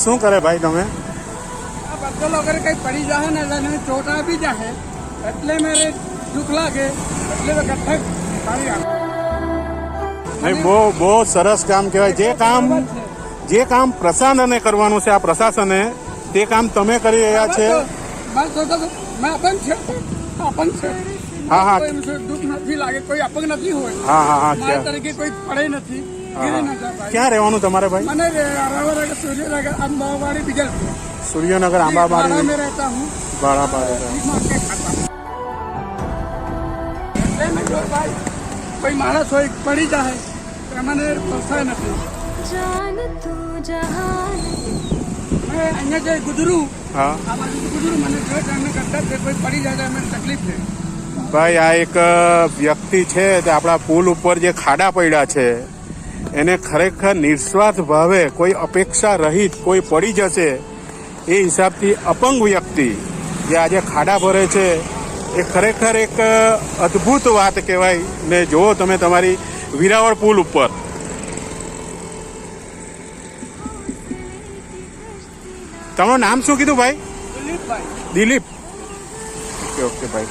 શું કરે ભાઈ તમે? આ બદલો વગર કંઈ પડી જાય ને એટલે ચોટ આપી જાય એટલે મારે દુઃખ લાગે. એટલે નહીં બહુ બહુ સરસ કામ કહેવાય. જે કામ જે કામ પ્રશાસને કરવાનું છે આ પ્રશાસને તે કામ તમે કરી રહ્યા છે. હા, હા. દુઃખ નથી લાગે. કોઈ અપંગ નથી હોય. હા હા હા તરીકે કોઈ પડે નથી. ક્યાં રહેવાનું તમારે ભાઈ? મને સૂર્યનગર આંબાવાડી બીજા સૂર્યનગર આંબાવાડી. રહેતા હું. બરાબર કોઈ માણસ હોય પડી જાય. એમને પોસાય નથી. મેં અહીંયા જે ગુજરું હા. ગુજરું મને જો ટાઈમે કરતા કોઈ પડી જાય એમને તકલીફ છે. ભાઈ આ એક વ્યક્તિ છે તે આપણા પુલ ઉપર જે ખાડા પડ્યા છે એને ખરેખર નિસ્વાર્થ ભાવે કોઈ અપેક્ષા રહિત કોઈ પડી જશે એ હિસાબથી અપંગ વ્યક્તિ જે આજે ખાડા ભરે છે એ ખરેખર એક અદ્ભુત વાત કહેવાય. ને જુઓ તમે તમારી વિરાવળ પુલ ઉપર. તમારું નામ શું કીધું ભાઈ? દિલીપભાઈ. દિલીપ. ઓકે ઓકે ભાઈ.